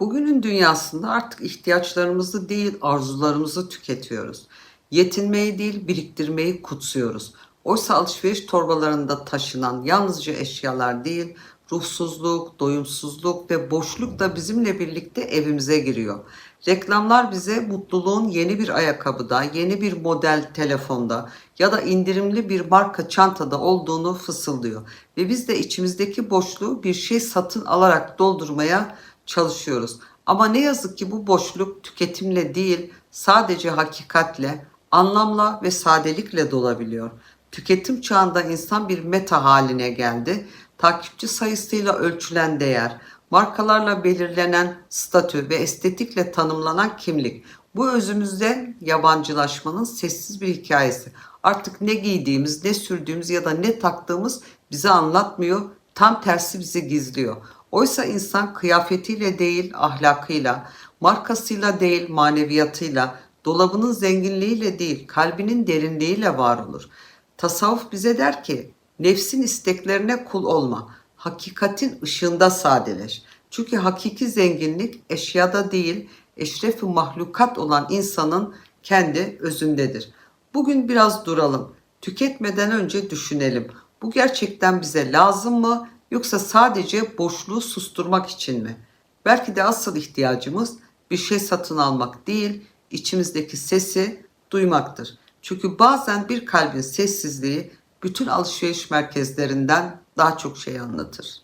Bugünün dünyasında artık ihtiyaçlarımızı değil arzularımızı tüketiyoruz. Yetinmeyi değil biriktirmeyi kutsuyoruz. Oysa alışveriş torbalarında taşınan yalnızca eşyalar değil, ruhsuzluk, doyumsuzluk ve boşluk da bizimle birlikte evimize giriyor. Reklamlar bize mutluluğun yeni bir ayakkabıda, yeni bir model telefonda ya da indirimli bir marka çantada olduğunu fısıldıyor. Ve biz de içimizdeki boşluğu bir şey satın alarak doldurmaya çalışıyoruz. Ama ne yazık ki bu boşluk tüketimle değil, sadece hakikatle, anlamla ve sadelikle dolabiliyor. Tüketim çağında insan bir meta haline geldi. Takipçi sayısıyla ölçülen değer, markalarla belirlenen statü ve estetikle tanımlanan kimlik. Bu özümüzde yabancılaşmanın sessiz bir hikayesi. Artık ne giydiğimiz, ne sürdüğümüz ya da ne taktığımız bize anlatmıyor, tam tersi bizi gizliyor. Oysa insan kıyafetiyle değil ahlakıyla, markasıyla değil maneviyatıyla, dolabının zenginliğiyle değil kalbinin derinliğiyle var olur. Tasavvuf bize der ki nefsin isteklerine kul olma. Hakikatin ışığında sadeleş. Çünkü hakiki zenginlik eşyada değil eşrefi mahlukat olan insanın kendi özündedir. Bugün biraz duralım. Tüketmeden önce düşünelim. Bu gerçekten bize lazım mı yoksa sadece boşluğu susturmak için mi? Belki de asıl ihtiyacımız bir şey satın almak değil, içimizdeki sesi duymaktır. Çünkü bazen bir kalbin sessizliği bütün alışveriş merkezlerinden daha çok şey anlatır.